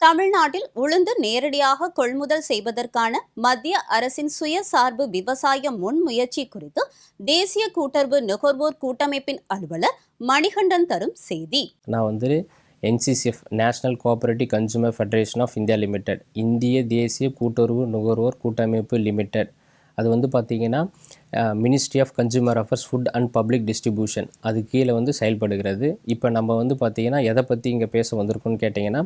தமிழ்நாட்டில் உளுந்து நேரடியாக கொள்முதல் செய்வதற்கான மத்திய அரசின் சுயசார்பு விவசாய முன்முயற்சி குறித்து தேசிய கூட்டுறவு நுகர்வோர் கூட்டமைப்பின் அலுவலர் மணிகண்டன் தரும் செய்தி. நான் வந்து NCCF national cooperative consumer federation of India limited இந்திய தேசிய கூட்டுறவு நுகர்வோர் கூட்டமைப்பு லிமிடெட் அது வந்து பார்த்திங்கன்னா ministry of consumer affairs food and public distribution அது கீழே வந்து செயல்படுகிறது. இப்போ நம்ம வந்து பார்த்திங்கன்னா எதை பற்றி இங்கே பேச வந்திருக்கோம்னு கேட்டிங்கன்னா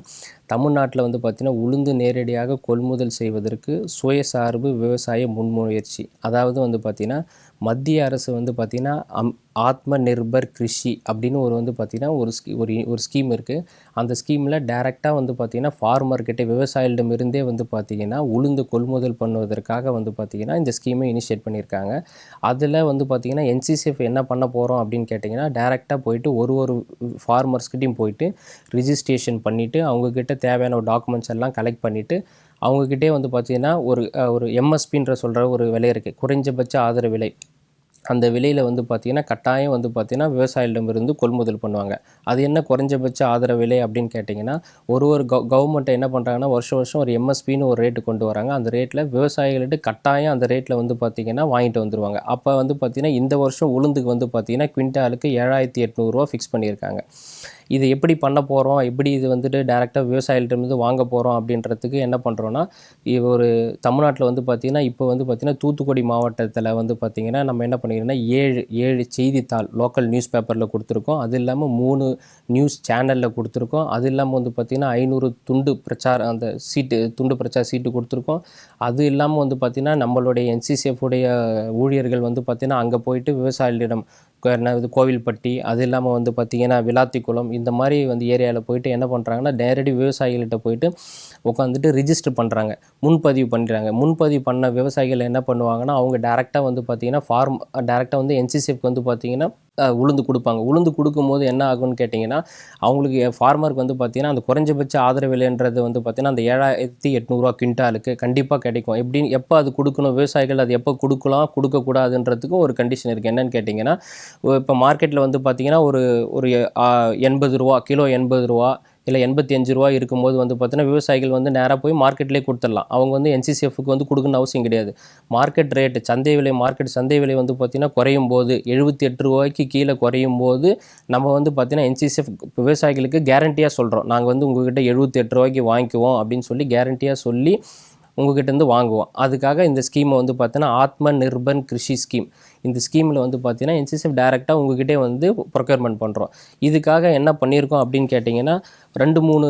தமிழ்நாட்டில் வந்து பார்த்திங்கன்னா உளுந்து நேரடியாக கொள்முதல் செய்வதற்கு சுயசார்பு விவசாய முன்முயற்சி. அதாவது வந்து பார்த்திங்கன்னா மத்திய அரசு வந்து பார்த்திங்கன்னா அம் ஆத்ம நிர்பர் கிருஷி அப்படின்னு ஒரு வந்து பார்த்திங்கன்னா ஒரு ஸ்கீ ஒரு ஒரு ஸ்கீம் இருக்குது அந்த ஸ்கீமில் டேரெக்டாக வந்து பார்த்திங்கன்னா ஃபார்மர்கிட்ட விவசாயிகளிடமிருந்தே வந்து பார்த்திங்கன்னா உளுந்து கொள்முதல் பண்ணுவதற்காக வந்து பார்த்திங்கன்னா இந்த ஸ்கீமை இனிஷியேட் பண்ணியிருக்காங்க. அதில் வந்து பார்த்திங்கன்னா என்சிசிஎஃப் என்ன பண்ண போகிறோம் அப்படின்னு கேட்டிங்கன்னா டேரெக்டாக போயிட்டு ஒரு ஒரு ஃபார்மர்ஸ்கிட்டையும் போயிட்டு ரிஜிஸ்ட்ரேஷன் பண்ணிவிட்டு அவங்கக்கிட்ட தேவையான டாக்குமெண்ட்ஸ் எல்லாம் கலெக்ட் பண்ணிவிட்டு அவங்கக்கிட்டே வந்து பார்த்திங்கன்னா ஒரு ஒரு எம்எஸ்பின்ற சொல்கிற ஒரு விலை இருக்குது குறைஞ்சபட்ச ஆதரவு விலை. அந்த விலையில் வந்து பார்த்திங்கன்னா கட்டாயம் வந்து பார்த்திங்கன்னா விவசாயிகளிடமிருந்து கொள்முதல் பண்ணுவாங்க. அது என்ன குறைஞ்சபட்ச ஆதரவு விலை அப்படின்னு கேட்டிங்கன்னா ஒரு ஒரு கவ கவர்மெண்ட்டை என்ன பண்ணுறாங்கன்னா வருஷம் வருஷம் ஒரு எம்எஸ்பின்னு ஒரு ரேட்டு கொண்டு வராங்க. அந்த ரேட்டில் விவசாயிகள்கிட்ட கட்டாயம் அந்த ரேட்டில் வந்து பார்த்திங்கன்னா வாங்கிட்டு வந்துருவாங்க. அப்போ வந்து பார்த்திங்கன்னா இந்த வருஷம் உளுந்துக்கு வந்து பார்த்திங்கன்னா குவிண்டாலுக்கு ஏழாயிரத்தி எட்நூறுரூவா ஃபிக்ஸ் பண்ணியிருக்காங்க. இது எப்படி பண்ண போகிறோம் எப்படி இது வந்துட்டு டேரெக்டாக விவசாயிகிட்டேருந்து வாங்க போகிறோம் அப்படின்றதுக்கு என்ன பண்ணுறோன்னா இது ஒரு தமிழ்நாட்டில் வந்து பார்த்திங்கன்னா இப்போ வந்து பார்த்திங்கன்னா தூத்துக்குடி மாவட்டத்தில் வந்து பார்த்திங்கன்னா நம்ம என்ன பண்ணிக்கிறோம்னா ஏழு ஏழு செய்தித்தாள் லோக்கல் நியூஸ் பேப்பரில் கொடுத்துருக்கோம். அது இல்லாமல் மூணு நியூஸ் சேனலில் கொடுத்துருக்கோம். அது இல்லாமல் வந்து பார்த்திங்கன்னா ஐநூறு துண்டு பிரச்சார அந்த சீட்டு துண்டு பிரச்சார சீட்டு கொடுத்துருக்கோம். அது இல்லாமல் வந்து பார்த்திங்கன்னா நம்மளுடைய என்சிசிஎஃப் உடைய ஊழியர்கள் வந்து பார்த்திங்கன்னா அங்கே போயிட்டு விவசாயிகளிடம் கோ- என்னது கோவில்பட்டி அது இல்லாமல் வந்து பார்த்திங்கன்னா விளாத்திக்குளம் இந்த மாதிரி வந்து ஏரியாவில் போயிட்டு என்ன பண்ணுறாங்கன்னா நேரடி விவசாயிகள்கிட்ட போயிட்டு உட்காந்துட்டு ரிஜிஸ்டர் பண்ணுறாங்க முன்பதிவு பண்ணுறாங்க முன்பதிவு பண்ண விவசாயிகள் என்ன பண்ணுவாங்கன்னா அவங்க டேரெக்டாக வந்து பார்த்திங்கன்னா ஃபார்ம் டேரெக்டாக வந்து என்சிசிஎஃப்க்கு வந்து பார்த்திங்கன்னா உளுந்து கொடுப்பாங்க. உளுந்து கொடுக்கும்போது என்ன ஆகும்னு கேட்டிங்கன்னா அவங்களுக்கு ஃபார்மருக்கு வந்து பார்த்திங்கன்னா அந்த குறைஞ்சபட்ச ஆதரவு விலைன்றது வந்து பார்த்திங்கன்னா அந்த ஏழாயிரத்தி எட்நூறுரூவா குவிண்டாலுக்கு கண்டிப்பாக கிடைக்கும். எப்படின்னு எப்போ அது கொடுக்கணும் விவசாயிகள் அது எப்போ கொடுக்கலாம் கொடுக்கக்கூடாதுன்றதுக்கும் ஒரு கண்டிஷன் இருக்குது என்னென்னு கேட்டிங்கன்னா இப்போ மார்க்கெட்டில் வந்து பார்த்திங்கன்னா ஒரு ஒரு எண்பது ரூபா கிலோ எண்பது ரூபா இல்லை எண்பத்தி அஞ்சு ரூபா இருக்கும்போது வந்து பார்த்தீங்கன்னா விவசாயிகள் வந்து நேராக போய் மார்க்கெட்லேயே கொடுத்துடலாம். அவங்க வந்து என்சிசிஎஃப்க்கு வந்து கொடுக்கணும்னு அவசியம் கிடையாது. மார்க்கெட் ரேட்டு சந்தை விலை மார்க்கெட் சந்தை விலை வந்து பார்த்திங்கன்னா குறையும் போது எழுபத்தி எட்டு ரூபாய்க்கு கீழே குறையும் போது நம்ம வந்து பார்த்திங்கன்னா என்சிசிஎஃப் விவசாயிகளுக்கு கேரண்டியாக சொல்கிறோம் நாங்கள் வந்து உங்கள்கிட்ட எழுபத்தி எட்டு ரூபாய்க்கு வாங்கிக்குவோம் அப்படின்னு சொல்லி கேரண்டியாக சொல்லி உங்ககிட்டேருந்து வாங்குவோம். அதுக்காக இந்த ஸ்கீமை வந்து பார்த்தீங்கன்னா ஆத்ம நிர்பன் கிருஷி ஸ்கீம் இந்த ஸ்கீமில் வந்து பார்த்தீங்கன்னா என்சிசிஎஃப் டேரெக்டாக உங்ககிட்டே வந்து ப்ரொக்யூர்மெண்ட் பண்ணுறோம் இதுக்காக என்ன பண்ணியிருக்கோம் அப்படின்னு கேட்டிங்கன்னா ரெண்டு மூணு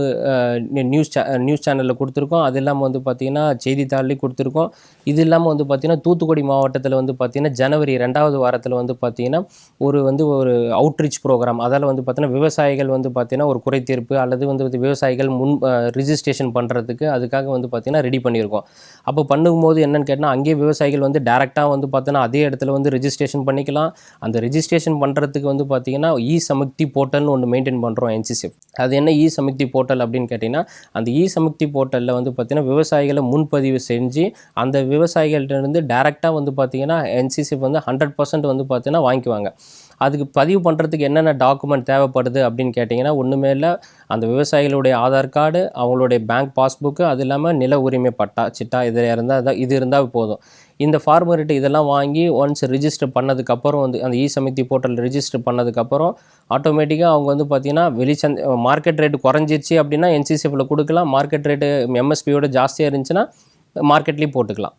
நியூஸ் சே நியூஸ் சேனலில் கொடுத்துருக்கோம். அது இல்லாமல் வந்து பார்த்திங்கன்னா செய்தித்தாள்லேயும் கொடுத்துருக்கோம். இது இல்லாமல் வந்து பார்த்திங்கன்னா தூத்துக்குடி மாவட்டத்தில் வந்து பார்த்திங்கன்னா ஜனவரி ரெண்டாவது வாரத்தில் வந்து பார்த்திங்கன்னா ஒரு வந்து ஒரு அவுட்ரீச் ப்ரோக்ராம் அதால் வந்து பார்த்திங்கன்னா விவசாயிகள் வந்து பார்த்திங்கன்னா ஒரு குறைத்தீர்ப்பு அல்லது வந்து விவசாயிகள் முன் ரிஜிஸ்ட்ரேஷன் பண்ணுறதுக்கு அதுக்காக வந்து பார்த்திங்கன்னா ரெடி பண்ணியிருக்கோம் அப்போ பண்ணும்போது என்னென்னு கேட்டால் அங்கேயே விவசாயிகள் வந்து டேரெக்டாக வந்து பார்த்தோன்னா அதே இடத்துல வந்து ரெஜிஸ்ட்ரேஷன் பண்ணிக்கலாம். அந்த ரிஜிஸ்ட்ரேஷன் பண்ணுறதுக்கு வந்து பார்த்திங்கன்னா இ சமுக்தி போர்ட்டல்னு ஒன்று மெயின்டைன் பண்ணுறோம் என்சிசிஎஃப் அது என்ன இ சமுக்தி போர்ட்டல் அப்படின்னு கேட்டிங்கன்னா அந்த இ சமுக்தி போர்ட்டலில் வந்து பார்த்திங்கன்னா விவசாயிகளை முன்பதிவு செஞ்சு அந்த விவசாயிகள்கிட்ட இருந்து டேரெக்டாக வந்து பார்த்திங்கன்னா என்சிசிஎஃப் வந்து ஹண்ட்ரட் பர்சன்ட் வந்து பார்த்திங்கன்னா வாங்கிக்குவாங்க. அதுக்கு பதிவு பண்ணுறதுக்கு என்னென்ன டாக்குமெண்ட் தேவைப்படுது அப்படின்னு கேட்டிங்கன்னா ஒன்றுமே இல்லை. அந்த விவசாயிகளுடைய ஆதார் கார்டு அவங்களுடைய பேங்க் பாஸ்புக்கு அது இல்லாமல் நில உரிமை பட்டா சிட்டா இதில் இருந்தால் இது இருந்தால் போதும். இந்த ஃபார்மர்கிட்ட இதெல்லாம் வாங்கி ஒன்ஸ் ரிஜிஸ்டர் பண்ணதுக்கப்புறம் வந்து அந்த இ சமிதி போர்ட்டல் ரிஜிஸ்டர் பண்ணதுக்கப்புறம் ஆட்டோமேட்டிக்காக அவங்க வந்து பார்த்திங்கன்னா வெளிச்சந்த மார்க்கெட் ரேட்டு குறைஞ்சிருச்சு அப்படின்னா என்சிசிஎஃபில் கொடுக்கலாம். மார்க்கெட் ரேட்டு எம்எஸ்பியோட ஜாஸ்தியாக இருந்துச்சுன்னா மார்க்கெட்லேயும் போட்டுக்கலாம்.